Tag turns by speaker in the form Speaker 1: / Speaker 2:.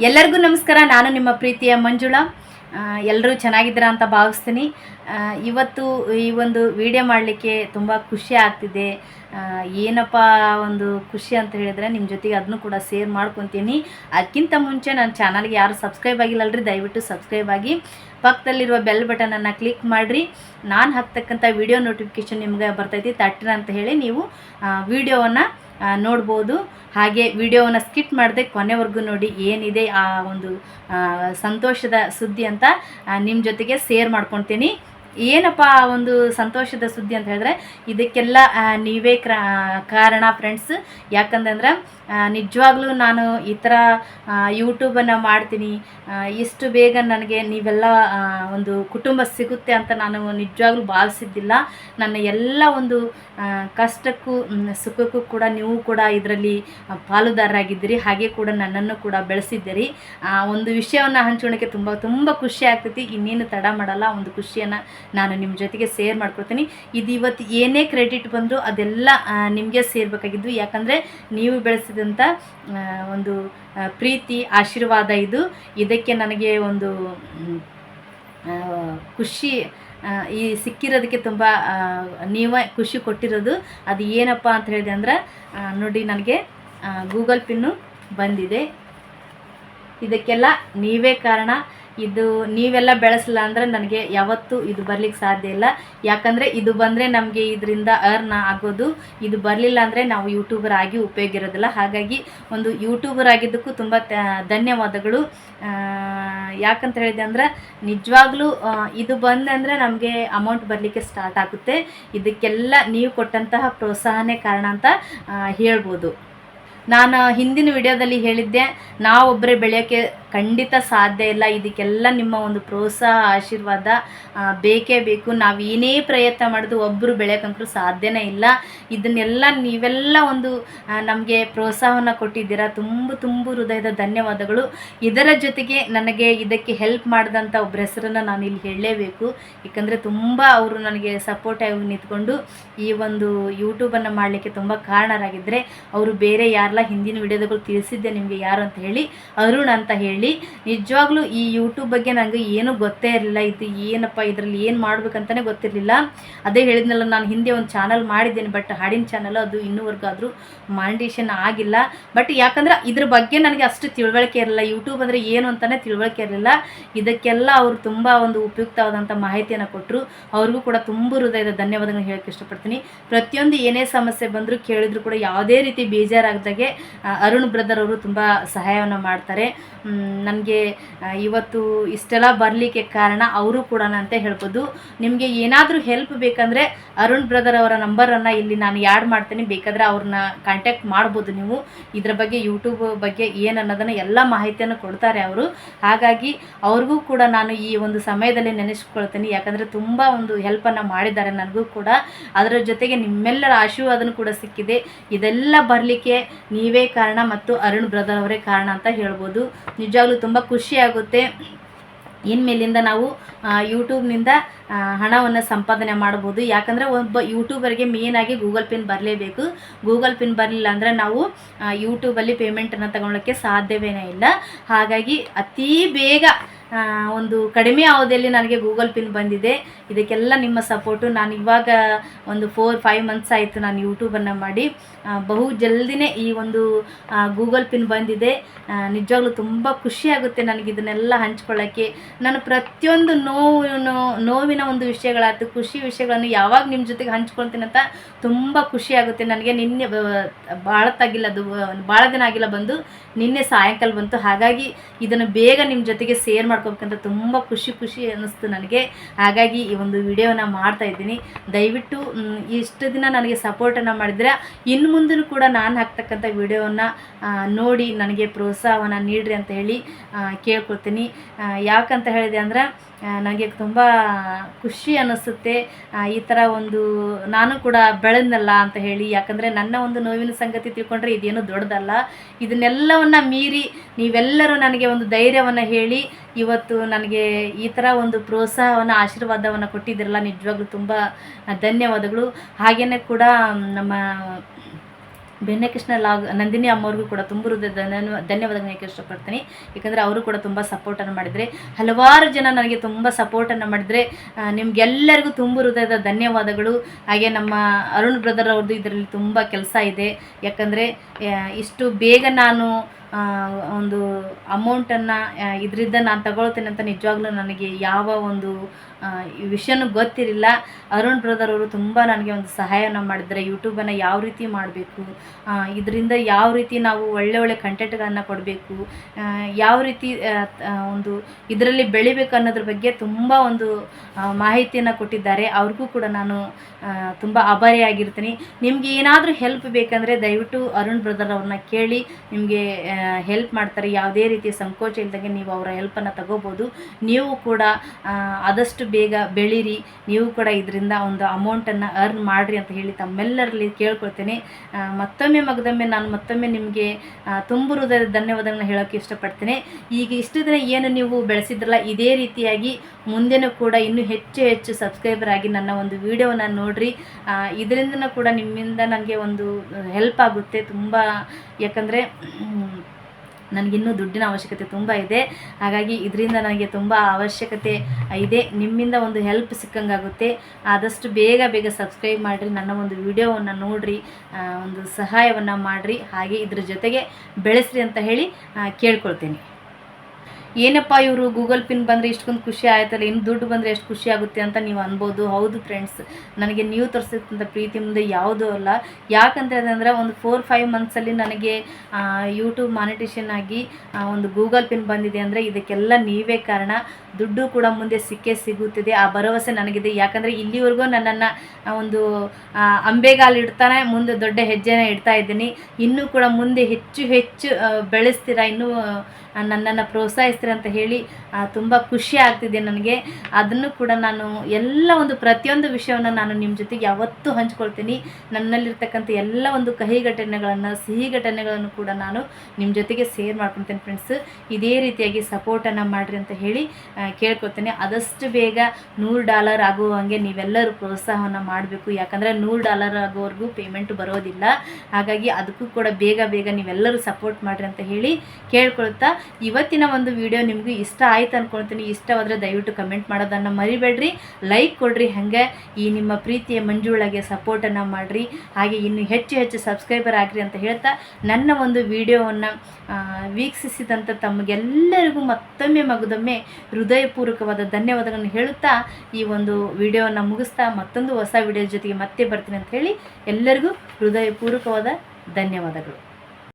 Speaker 1: ಎಲ್ಲರಿಗೂ ನಮಸ್ಕಾರ. ನಾನು ನಿಮ್ಮ ಪ್ರೀತಿಯ ಮಂಜುಳಾ. ಎಲ್ಲರೂ ಚೆನ್ನಾಗಿದ್ದೀರಾ ಅಂತ ಭಾವಿಸ್ತೀನಿ. ಇವತ್ತು ಈ ಒಂದು ವಿಡಿಯೋ ಮಾಡಲಿಕ್ಕೆ ತುಂಬ ಖುಷಿ ಆಗ್ತಿದೆ. ಏನಪ್ಪ ಒಂದು ಖುಷಿ ಅಂತ ಹೇಳಿದರೆ ನಿಮ್ಮ ಜೊತೆಗೆ ಅದನ್ನು ಕೂಡ ಶೇರ್ ಮಾಡ್ಕೊತೀನಿ. ಅದಕ್ಕಿಂತ ಮುಂಚೆ ನನ್ನ ಚಾನಲ್ಗೆ ಯಾರು ಸಬ್ಸ್ಕ್ರೈಬ್ ಆಗಿಲ್ಲಲ್ರಿ, ದಯವಿಟ್ಟು ಸಬ್ಸ್ಕ್ರೈಬ್ ಆಗಿ. ಪಕ್ಕದಲ್ಲಿರುವ ಬೆಲ್ ಬಟನನ್ನು ಕ್ಲಿಕ್ ಮಾಡಿರಿ. ನಾನು ಹಾಕ್ತಕ್ಕಂಥ ವಿಡಿಯೋ ನೋಟಿಫಿಕೇಷನ್ ನಿಮಗೆ ಬರ್ತೈತಿ ತಟ್ಟಿನ ಅಂತ ಹೇಳಿ ನೀವು ವಿಡಿಯೋವನ್ನು ನೋಡ್ಬೋದು. ಹಾಗೆ ವಿಡಿಯೋವನ್ನು ಸ್ಕಿಪ್ ಮಾಡದೆ ಕೊನೆವರೆಗೂ ನೋಡಿ ಏನಿದೆ ಆ ಒಂದು ಸಂತೋಷದ ಸುದ್ದಿ ಅಂತ ನಿಮ್ಮ ಜೊತೆಗೆ ಸೇರ್ ಮಾಡ್ಕೊತೀನಿ. ಏನಪ್ಪ ಆ ಒಂದು ಸಂತೋಷದ ಸುದ್ದಿ ಅಂತ ಹೇಳಿದ್ರೆ, ಇದಕ್ಕೆಲ್ಲ ನೀವೇ ಕ್ರ, ಕಾರಣ ಫ್ರೆಂಡ್ಸ್ ಯಾಕಂತಂದ್ರೆ ನಿಜವಾಗ್ಲೂ ನಾನು ಈ ಥರ ಯೂಟ್ಯೂಬನ್ನು ಮಾಡ್ತೀನಿ. ಇಷ್ಟು ಬೇಗ ನನಗೆ ನೀವೆಲ್ಲ ಒಂದು ಕುಟುಂಬ ಸಿಗುತ್ತೆ ಅಂತ ನಾನು ನಿಜವಾಗ್ಲೂ ಭಾವಿಸಿದ್ದಿಲ್ಲ. ನನ್ನ ಎಲ್ಲ ಒಂದು ಕಷ್ಟಕ್ಕೂ ಸುಖಕ್ಕೂ ಕೂಡ ನೀವು ಕೂಡ ಇದರಲ್ಲಿ ಪಾಲುದಾರರಾಗಿದ್ದೀರಿ. ಹಾಗೆ ಕೂಡ ನನ್ನನ್ನು ಕೂಡ ಬೆಳೆಸಿದ್ದೀರಿ. ಒಂದು ವಿಷಯವನ್ನು ಹಂಚೋಣಕ್ಕೆ ತುಂಬ ತುಂಬ ಖುಷಿ ಆಗ್ತೈತಿ. ಇನ್ನೇನು ತಡ ಮಾಡಲ್ಲ. ಒಂದು ಖುಷಿಯನ್ನು ನಾನು ನಿಮ್ಮ ಜೊತೆಗೆ ಸೇರ್ ಮಾಡ್ಕೊಳ್ತೀನಿ ಇದು ಇವತ್ತು ಏನೇ ಕ್ರೆಡಿಟ್ ಬಂದರೂ ಅದೆಲ್ಲ ನಿಮಗೆ ಸೇರಬೇಕಾಗಿದ್ದು. ಯಾಕಂದರೆ ನೀವು ಬೆಳೆಸಿದಂಥ ಒಂದು ಪ್ರೀತಿ, ಆಶೀರ್ವಾದ ಇದು. ಇದಕ್ಕೆ ನನಗೆ ಒಂದು ಖುಷಿ ಈ ಸಿಕ್ಕಿರೋದಕ್ಕೆ ತುಂಬ ನೀವೇ ಖುಷಿ ಕೊಟ್ಟಿರೋದು. ಅದು ಏನಪ್ಪ ಅಂತ ಹೇಳಿದೆ ಅಂದ್ರೆ ನೋಡಿ ನನಗೆ ಗೂಗಲ್ ಪಿನ್ನು ಬಂದಿದೆ. ಇದಕ್ಕೆಲ್ಲ ನೀವೇ ಕಾರಣ. ಇದು ನೀವೆಲ್ಲ ಬೆಳೆಸಲ್ಲ ಅಂದರೆ ನನಗೆ ಯಾವತ್ತೂ ಇದು ಬರ್ಲಿಕ್ಕೆ ಸಾಧ್ಯ ಇಲ್ಲ. ಯಾಕಂದರೆ ಇದು ಬಂದರೆ ನಮಗೆ ಇದರಿಂದ ಅರ್ನ್ ಆಗೋದು. ಇದು ಬರಲಿಲ್ಲ ಅಂದರೆ ನಾವು ಯೂಟ್ಯೂಬರ್ ಆಗಿ ಉಪಯೋಗ ಇರೋದಿಲ್ಲ. ಹಾಗಾಗಿ ಒಂದು ಯೂಟ್ಯೂಬರ್ ಆಗಿದ್ದಕ್ಕೂ ತುಂಬ ಧನ್ಯವಾದಗಳು. ಯಾಕಂತ ಹೇಳಿದೆ ಅಂದ್ರೆ ನಿಜವಾಗ್ಲೂ ಇದು ಬಂದಂದರೆ ನಮಗೆ ಅಮೌಂಟ್ ಬರಲಿಕ್ಕೆ ಸ್ಟಾರ್ಟ್ ಆಗುತ್ತೆ. ಇದಕ್ಕೆಲ್ಲ ನೀವು ಕೊಟ್ಟಂತಹ ಪ್ರೋತ್ಸಾಹನೇ ಕಾರಣ ಅಂತ ಹೇಳ್ಬೋದು. ನಾನು ಹಿಂದಿನ ವಿಡಿಯೋದಲ್ಲಿ ಹೇಳಿದ್ದೆ ನಾವೊಬ್ಬರೇ ಬೆಳೆಯೋಕ್ಕೆ ಖಂಡಿತ ಸಾಧ್ಯ ಇಲ್ಲ. ಇದಕ್ಕೆಲ್ಲ ನಿಮ್ಮ ಒಂದು ಪ್ರೋತ್ಸಾಹ, ಆಶೀರ್ವಾದ ಬೇಕೇ ಬೇಕು. ನಾವು ಏನೇ ಪ್ರಯತ್ನ ಮಾಡಿದ್ರು ಒಬ್ಬರು ಬೆಳೆಯೋಕ್ಕಂತೂ ಸಾಧ್ಯನೇ ಇಲ್ಲ. ಇದನ್ನೆಲ್ಲ ನೀವೆಲ್ಲ ಒಂದು ನಮಗೆ ಪ್ರೋತ್ಸಾಹವನ್ನು ಕೊಟ್ಟಿದ್ದೀರಾ. ತುಂಬ ತುಂಬ ಹೃದಯದ ಧನ್ಯವಾದಗಳು. ಇದರ ಜೊತೆಗೆ ನನಗೆ ಇದಕ್ಕೆ ಹೆಲ್ಪ್ ಮಾಡಿದಂಥ ಒಬ್ಬರ ಹೆಸರನ್ನು ನಾನು ಇಲ್ಲಿ ಹೇಳಲೇಬೇಕು. ಯಾಕಂದರೆ ತುಂಬ ಅವರು ನನಗೆ ಸಪೋರ್ಟ್ ಆಗಿ ನಿಂತ್ಕೊಂಡು ಈ ಒಂದು ಯೂಟ್ಯೂಬನ್ನು ಮಾಡಲಿಕ್ಕೆ ತುಂಬ ಕಾರಣರಾಗಿದ್ದರೆ ಅವರು ಬೇರೆ ಯಾರೆಲ್ಲ ಹಿಂದಿನ ವಿಡಿಯೋದಗಳು ತಿಳಿಸಿದ್ದೆ ನಿಮಗೆ ಯಾರು ಅಂತ ಹೇಳಿ ಅರುಣ್ ಅಂತ ಹೇಳಿ ನಿಜವಾಗ್ಲೂ ಈ ಯೂಟ್ಯೂಬ್ ಬಗ್ಗೆ ನನಗೆ ಏನೂ ಗೊತ್ತೇ ಇರಲಿಲ್ಲ. ಇದು ಏನಪ್ಪ, ಇದರಲ್ಲಿ ಏನು ಮಾಡ್ಬೇಕಂತಲೇ ಗೊತ್ತಿರಲಿಲ್ಲ. ಅದೇ ಹೇಳಿದ್ನಲ್ಲ, ನಾನು ಹಿಂದೆ ಒಂದು ಚಾನಲ್ ಮಾಡಿದ್ದೇನೆ ಬಟ್ ಹಾಡಿನ ಚಾನಲ್ ಅದು ಇನ್ನೂವರೆಗೂ ಆದರೂ ಮಾನಿಟೇಷನ್ ಆಗಿಲ್ಲ. ಬಟ್ ಯಾಕಂದ್ರೆ ಇದ್ರ ಬಗ್ಗೆ ನನಗೆ ಅಷ್ಟು ತಿಳುವಳಿಕೆ ಇರಲಿಲ್ಲ. ಯೂಟ್ಯೂಬ್ ಅಂದರೆ ಏನು ಅಂತಲೇ ತಿಳುವಳಿಕೆ ಇರಲಿಲ್ಲ. ಇದಕ್ಕೆಲ್ಲ ಅವರು ತುಂಬ ಒಂದು ಉಪಯುಕ್ತವಾದಂಥ ಮಾಹಿತಿಯನ್ನು ಕೊಟ್ಟರು ಅವ್ರಿಗೂ ಕೂಡ ತುಂಬ ಹೃದಯದ ಧನ್ಯವಾದಗಳನ್ನ ಹೇಳಕ್ಕೆ ಇಷ್ಟಪಡ್ತೀನಿ. ಪ್ರತಿಯೊಂದು ಏನೇ ಸಮಸ್ಯೆ ಬಂದರೂ ಕೇಳಿದ್ರು ಕೂಡ ಯಾವುದೇ ರೀತಿ ಬೇಜಾರಾಗ್ದಾಗೆ ಅರುಣ್ ಬ್ರದರ್ ಅವರು ತುಂಬ ಸಹಾಯವನ್ನು ಮಾಡ್ತಾರೆ. ನನಗೆ ಇವತ್ತು ಇಷ್ಟೆಲ್ಲ ಬರಲಿಕ್ಕೆ ಕಾರಣ ಅವರು ಕೂಡ ಅಂತ ಹೇಳ್ಬೋದು. ನಿಮಗೆ ಏನಾದರೂ ಹೆಲ್ಪ್ ಬೇಕಂದರೆ ಅರುಣ್ ಬ್ರದರ್ ಅವರ ನಂಬರನ್ನು ಇಲ್ಲಿ ನಾನು ಯಾಡ್ ಮಾಡ್ತೀನಿ. ಬೇಕಾದರೆ ಅವ್ರನ್ನ ಕಾಂಟ್ಯಾಕ್ಟ್ ಮಾಡ್ಬೋದು ನೀವು. ಇದರ ಬಗ್ಗೆ ಯೂಟ್ಯೂಬ್ ಬಗ್ಗೆ ಏನು ಅನ್ನೋದನ್ನು ಎಲ್ಲ ಮಾಹಿತಿಯನ್ನು ಕೊಡ್ತಾರೆ ಅವರು. ಹಾಗಾಗಿ ಅವ್ರಿಗೂ ಕೂಡ ನಾನು ಈ ಒಂದು ಸಮಯದಲ್ಲಿ ನೆನೆಸ್ಕೊಳ್ತೀನಿ. ಯಾಕಂದರೆ ತುಂಬ ಒಂದು ಹೆಲ್ಪನ್ನು ಮಾಡಿದ್ದಾರೆ ನನಗೂ ಕೂಡ. ಅದರ ಜೊತೆಗೆ ನಿಮ್ಮೆಲ್ಲರ ಆಶೀರ್ವಾದನೂ ಕೂಡ ಸಿಕ್ಕಿದೆ. ಇದೆಲ್ಲ ಬರಲಿಕ್ಕೆ ನೀವೇ ಕಾರಣ ಮತ್ತು ಅರುಣ್ ಬ್ರದರ್ ಅವರೇ ಕಾರಣ ಅಂತ ಹೇಳ್ಬೋದು. ನಿಜವಾಗ್ಲೂ ತುಂಬ ಖುಷಿ ಆಗುತ್ತೆ. ಇನ್ಮೇಲಿಂದ ನಾವು ಯೂಟ್ಯೂಬ್ನಿಂದ ಹಣವನ್ನು ಸಂಪಾದನೆ ಮಾಡ್ಬೋದು. ಯಾಕಂದರೆ ಒಬ್ಬ ಯೂಟ್ಯೂಬರ್ಗೆ ಮೇಯ್ನಾಗಿ ಗೂಗಲ್ ಪಿನ್ ಬರಲೇಬೇಕು. ಗೂಗಲ್ ಪಿನ್ ಬರಲಿಲ್ಲ ಅಂದರೆ ನಾವು ಯೂಟ್ಯೂಬಲ್ಲಿ ಪೇಮೆಂಟನ್ನು ತಗೊಳ್ಳೋಕ್ಕೆ ಸಾಧ್ಯವೇ ಇಲ್ಲ. ಹಾಗಾಗಿ ಅತೀ ಬೇಗ ಒಂದು ಕಡಿಮೆ ಅವಧಿಯಲ್ಲಿ ನನಗೆ ಗೂಗಲ್ ಪಿನ್ ಬಂದಿದೆ. ಇದಕ್ಕೆಲ್ಲ ನಿಮ್ಮ ಸಪೋರ್ಟು ನಾನು ಇವಾಗ ಒಂದು ಫೋರ್ ಫೈವ್ ಮಂತ್ಸ್ ಆಯಿತು ನಾನು ಯೂಟ್ಯೂಬನ್ನು ಮಾಡಿ. ಬಹು ಜಲ್ದಿನೇ ಈ ಒಂದು ಗೂಗಲ್ ಪಿನ್ ಬಂದಿದೆ. ನಿಜವಾಗ್ಲೂ ತುಂಬ ಖುಷಿ ಆಗುತ್ತೆ ನನಗೆ ಇದನ್ನೆಲ್ಲ ಹಂಚ್ಕೊಳ್ಳೋಕ್ಕೆ. ನಾನು ಪ್ರತಿಯೊಂದು ನೋವು ನೋವಿನ ಒಂದು ವಿಷಯಗಳಾಯ್ತು, ಖುಷಿ ವಿಷಯಗಳನ್ನು ಯಾವಾಗ ನಿಮ್ಮ ಜೊತೆಗೆ ಹಂಚ್ಕೊಳ್ತೀನಿ ಅಂತ ತುಂಬ ಖುಷಿಯಾಗುತ್ತೆ ನನಗೆ ನಿನ್ನೆ ಭಾಳ ತಾಗಿಲ್ಲ, ಅದು ಭಾಳ ದಿನ ಆಗಿಲ್ಲ ಬಂದು ನಿನ್ನೆ ಸಾಯಂಕಾಲ ಬಂತು. ಹಾಗಾಗಿ ಇದನ್ನು ಬೇಗ ನಿಮ್ಮ ಜೊತೆಗೆ ಶೇರ್ ಮಾಡ್ಕೋಬೇಕಂತ ತುಂಬ ಖುಷಿ ಖುಷಿ ಅನ್ನಿಸ್ತು ನನಗೆ. ಹಾಗಾಗಿ ಈ ಒಂದು ವಿಡಿಯೋನ ಮಾಡ್ತಾ ಇದ್ದೀನಿ. ದಯವಿಟ್ಟು ಇಷ್ಟು ದಿನ ನನಗೆ ಸಪೋರ್ಟನ್ನು ಮಾಡಿದರೆ ಇನ್ನು ಮುಂದೂ ಕೂಡ ನಾನು ಹಾಕ್ತಕ್ಕಂಥ ವಿಡಿಯೋವನ್ನು ನೋಡಿ ನನಗೆ ಪ್ರೋತ್ಸಾಹವನ್ನು ನೀಡ್ರಿ ಅಂತ ಹೇಳಿ ಕೇಳ್ಕೊತೀನಿ ಯಾಕಂತ ಹೇಳಿದೆ ಅಂದ್ರೆ ನನಗೆ ತುಂಬ ಖುಷಿ ಅನ್ನಿಸುತ್ತೆ. ಈ ಥರ ಒಂದು ನಾನು ಕೂಡ ಬೆಳೆದ್ನಲ್ಲ ಅಂತ ಹೇಳಿ, ಯಾಕಂದರೆ ನನ್ನ ಒಂದು ನೋವಿನ ಸಂಗತಿ ತಿಳ್ಕೊಂಡ್ರೆ ಇದೇನು ದೊಡ್ಡದಲ್ಲ. ಇದನ್ನೆಲ್ಲವನ್ನು ಮೀರಿ ನೀವೆಲ್ಲರೂ ನನಗೆ ಒಂದು ಧೈರ್ಯವನ್ನು ಹೇಳಿ, ಇವತ್ತು ನನಗೆ ಈ ಥರ ಒಂದು ಪ್ರೋತ್ಸಾಹವನ್ನು, ಆಶೀರ್ವಾದವನ್ನು ಕೊಟ್ಟಿದ್ದಿರಲ್ಲ, ನಿಜವಾಗ್ಲೂ ತುಂಬ ಧನ್ಯವಾದಗಳು. ಹಾಗೆಯೇ ಕೂಡ ನಮ್ಮ ಬೆನ್ನಕೃಷ್ಣ ಲಾಗ್, ನಂದಿನಿ ಅಮ್ಮವ್ರಿಗೂ ಕೂಡ ತುಂಬ ಹೃದಯ ಹೇಳಕ್ಕೆ ಇಷ್ಟಪಡ್ತೀನಿ. ಯಾಕಂದರೆ ಅವರು ಕೂಡ ತುಂಬ ಸಪೋರ್ಟನ್ನು ಮಾಡಿದರೆ, ಹಲವಾರು ಜನ ನನಗೆ ತುಂಬ ಸಪೋರ್ಟನ್ನು ಮಾಡಿದರೆ ನಿಮಗೆಲ್ಲರಿಗೂ ತುಂಬ ಹೃದಯದ ಧನ್ಯವಾದಗಳು. ಹಾಗೆ ನಮ್ಮ ಅರುಣ್ ಬ್ರದರ್ ಅವ್ರದ್ದು ಇದರಲ್ಲಿ ತುಂಬ ಕೆಲಸ ಇದೆ. ಯಾಕಂದರೆ ಇಷ್ಟು ಬೇಗ ನಾನು ಒಂದು ಅಮೌಂಟನ್ನು ಇದರಿಂದ ನಾನು ತಗೊಳ್ತೇನೆ ಅಂತ ನಿಜವಾಗ್ಲೂ ನನಗೆ ಯಾವ ಒಂದು ವಿಷಯನೂ ಗೊತ್ತಿರಲಿಲ್ಲ. ಅರುಣ್ ಬ್ರದರ್ ಅವರು ತುಂಬ ನನಗೆ ಒಂದು ಸಹಾಯವನ್ನು ಮಾಡಿದರೆ ಯೂಟ್ಯೂಬನ್ನು ಯಾವ ರೀತಿ ಮಾಡಬೇಕು ಇದರಿಂದ ಯಾವ ರೀತಿ ನಾವು ಒಳ್ಳೆ ಒಳ್ಳೆ ಕಂಟೆಂಟ್ಗಳನ್ನು ಕೊಡಬೇಕು ಯಾವ ರೀತಿ ಒಂದು ಇದರಲ್ಲಿ ಬೆಳಿಬೇಕು ಅನ್ನೋದ್ರ ಬಗ್ಗೆ ತುಂಬ ಒಂದು ಮಾಹಿತಿಯನ್ನು ಕೊಟ್ಟಿದ್ದಾರೆ. ಅವ್ರಿಗೂ ಕೂಡ ನಾನು ತುಂಬ ಆಭಾರಿಯಾಗಿರ್ತೀನಿ ನಿಮಗೆ ಏನಾದರೂ ಹೆಲ್ಪ್ ಬೇಕಂದರೆ ದಯವಿಟ್ಟು ಅರುಣ್ ಬ್ರದರ್ ಅವ್ರನ್ನ ಕೇಳಿ, ನಿಮಗೆ ಹೆಲ್ಪ್ ಮಾಡ್ತಾರೆ. ಯಾವುದೇ ರೀತಿಯ ಸಂಕೋಚ ಇಲ್ಲದಂಗೆ ನೀವು ಅವರ ಹೆಲ್ಪನ್ನು ತಗೋಬೋದು. ನೀವು ಕೂಡ ಆದಷ್ಟು ಬೇಗ ಬೆಳೀರಿ. ನೀವು ಕೂಡ ಇದರಿಂದ ಒಂದು ಅಮೌಂಟನ್ನು ಅರ್ನ್ ಮಾಡಿರಿ ಅಂತ ಹೇಳಿ ತಮ್ಮೆಲ್ಲರಲ್ಲಿ ಕೇಳ್ಕೊಳ್ತೇನೆ. ಮತ್ತೊಮ್ಮೆ ಮಗದೊಮ್ಮೆ ನಾನು ಮತ್ತೊಮ್ಮೆ ನಿಮಗೆ ತುಂಬ ಹೃದಯದ ಧನ್ಯವಾದಗಳನ್ನ ಹೇಳೋಕ್ಕೆ ಇಷ್ಟಪಡ್ತೇನೆ. ಈಗ ಇಷ್ಟು ದಿನ ಏನು ನೀವು ಬೆಳೆಸಿದ್ರಲ್ಲ, ಇದೇ ರೀತಿಯಾಗಿ ಮುಂದೆನೂ ಕೂಡ ಇನ್ನೂ ಹೆಚ್ಚು ಹೆಚ್ಚು ಸಬ್ಸ್ಕ್ರೈಬರ್ ಆಗಿ ನನ್ನ ಒಂದು ವಿಡಿಯೋನ ನೋಡಿರಿ. ಇದರಿಂದನೂ ಕೂಡ ನಿಮ್ಮಿಂದ ನನಗೆ ಒಂದು ಹೆಲ್ಪ್ ಆಗುತ್ತೆ. ತುಂಬ, ಯಾಕಂದರೆ ನನಗಿನ್ನೂ ದುಡ್ಡಿನ ಅವಶ್ಯಕತೆ ತುಂಬ ಇದೆ. ಹಾಗಾಗಿ ಇದರಿಂದ ನನಗೆ ತುಂಬ ಅವಶ್ಯಕತೆ ಇದೆ. ನಿಮ್ಮಿಂದ ಒಂದು ಹೆಲ್ಪ್ ಸಿಕ್ಕಂಗಾಗುತ್ತೆ. ಆದಷ್ಟು ಬೇಗ ಬೇಗ ಸಬ್ಸ್ಕ್ರೈಬ್ ಮಾಡಿರಿ. ನನ್ನ ಒಂದು ವಿಡಿಯೋವನ್ನು ನೋಡಿರಿ. ಒಂದು ಸಹಾಯವನ್ನು ಮಾಡಿರಿ. ಹಾಗೆ ಇದ್ರ ಜೊತೆಗೆ ಬೆಳೆಸ್ರಿ ಅಂತ ಹೇಳಿ ಕೇಳ್ಕೊಳ್ತೀನಿ. ಏನಪ್ಪ ಇವರು ಗೂಗಲ್ ಪಿನ್ ಬಂದರೆ ಇಷ್ಟೊಂದು ಖುಷಿ ಆಯ್ತಲ್ಲ ಇನ್ನು ದುಡ್ಡು ಬಂದರೆ ಎಷ್ಟು ಖುಷಿ ಆಗುತ್ತೆ ಅಂತ ನೀವು ಅನ್ಬೋದು. ಹೌದು ಫ್ರೆಂಡ್ಸ್ ನನಗೆ ನೀವು ತೋರಿಸಿದಂಥ ಪ್ರೀತಿ ಮುಂದೆ ಯಾವುದೂ ಅಲ್ಲ. ಯಾಕಂತ ಹೇಳಿದ್ರೆ ಒಂದು ಫೋರ್ ಫೈವ್ ಮಂತ್ಸಲ್ಲಿ ನನಗೆ ಯೂಟ್ಯೂಬ್ ಮಾನಿಟೇಷನ್ ಆಗಿ ಒಂದು ಗೂಗಲ್ ಪಿನ್ ಬಂದಿದೆ ಅಂದರೆ ಇದಕ್ಕೆಲ್ಲ ನೀವೇ ಕಾರಣ. ದುಡ್ಡು ಕೂಡ ಮುಂದೆ ಸಿಕ್ಕೇ ಸಿಗುತ್ತಿದೆ. ಆ ಭರವಸೆ ನನಗಿದೆ. ಯಾಕಂದರೆ ಇಲ್ಲಿವರೆಗೂ ನನ್ನನ್ನು ಒಂದು ಆ, ಅಂಬೆಗಾಲು ಇಡ್ತಾನೆ ಮುಂದೆ ದೊಡ್ಡ ಹೆಜ್ಜೆನ ಇಡ್ತಾ ಇದ್ದೀನಿ. ಇನ್ನೂ ಕೂಡ ಮುಂದೆ ಹೆಚ್ಚು ಹೆಚ್ಚು ಬೆಳೆಸ್ತೀರ ಇನ್ನೂ ನನ್ನನ್ನು ಪ್ರೋತ್ಸಾಹಿಸ್ತೀರ ಅಂತ ಹೇಳಿ ತುಂಬ ಖುಷಿ ಆಗ್ತಿದೆ ನನಗೆ. ಅದನ್ನು ಕೂಡ ನಾನು ಎಲ್ಲ ಒಂದು ಪ್ರತಿಯೊಂದು ವಿಷಯವನ್ನು ನಾನು ನಿಮ್ಮ ಜೊತೆಗೆ ಯಾವತ್ತೂ ಹಂಚ್ಕೊಳ್ತೀನಿ. ನನ್ನಲ್ಲಿರ್ತಕ್ಕಂಥ ಎಲ್ಲ ಒಂದು ಕಹಿ ಘಟನೆಗಳನ್ನು, ಸಿಹಿ ಘಟನೆಗಳನ್ನು ಕೂಡ ನಾನು ನಿಮ್ಮ ಜೊತೆಗೆ ಶೇರ್ ಮಾಡ್ಕೊತೇನೆ ಫ್ರೆಂಡ್ಸ್ ಇದೇ ರೀತಿಯಾಗಿ ಸಪೋರ್ಟನ್ನು ಮಾಡಿರಿ ಅಂತ ಹೇಳಿ ಕೇಳ್ಕೊತೇನೆ ಆದಷ್ಟು ಬೇಗ ನೂರು ಡಾಲರ್ ಆಗುವಂಗೆ ನೀವೆಲ್ಲರೂ ಪ್ರೋತ್ಸಾಹವನ್ನು ಮಾಡಬೇಕು. ಯಾಕಂದರೆ ನೂರು ಡಾಲರ್ ಆಗೋವರೆಗೂ ಪೇಮೆಂಟ್ ಬರೋದಿಲ್ಲ. ಹಾಗಾಗಿ ಅದಕ್ಕೂ ಕೂಡ ಬೇಗ ಬೇಗ ನೀವೆಲ್ಲರೂ ಸಪೋರ್ಟ್ ಮಾಡಿರಿ ಅಂತ ಹೇಳಿ ಕೇಳ್ಕೊಳ್ತಾ ಇವತ್ತಿನ ಒಂದು ವಿಡಿಯೋ ನಿಮಗೂ ಇಷ್ಟ ಆಯ್ತು ಅಂದ್ಕೊಳ್ತೀನಿ ಇಷ್ಟವಾದರೆ ದಯವಿಟ್ಟು ಕಮೆಂಟ್ ಮಾಡೋದನ್ನು ಮರಿಬೇಡ್ರಿ. ಲೈಕ್ ಕೊಡ್ರಿ ಹಾಗೆ. ಈ ನಿಮ್ಮ ಪ್ರೀತಿಯ ಮಂಜುಳಗೆ ಸಪೋರ್ಟನ್ನು ಮಾಡಿರಿ. ಹಾಗೆ ಇನ್ನು ಹೆಚ್ಚು ಹೆಚ್ಚು ಸಬ್ಸ್ಕ್ರೈಬರ್ ಆಗಿರಿ ಅಂತ ಹೇಳ್ತಾ ನನ್ನ ಒಂದು ವಿಡಿಯೋವನ್ನು ವೀಕ್ಷಿಸಿದಂಥ ತಮಗೆಲ್ಲರಿಗೂ ಮತ್ತೊಮ್ಮೆ ಮಗದೊಮ್ಮೆ ಹೃದಯಪೂರ್ವಕವಾದ ಧನ್ಯವಾದಗಳನ್ನು ಹೇಳುತ್ತಾ ಈ ಒಂದು ವಿಡಿಯೋವನ್ನು ಮುಗಿಸ್ತಾ ಮತ್ತೊಂದು ಹೊಸ ವಿಡಿಯೋ ಜೊತೆಗೆ ಮತ್ತೆ ಬರ್ತೀನಿ ಅಂತ ಹೇಳಿ ಎಲ್ಲರಿಗೂ ಹೃದಯಪೂರ್ವಕವಾದ ಧನ್ಯವಾದಗಳು.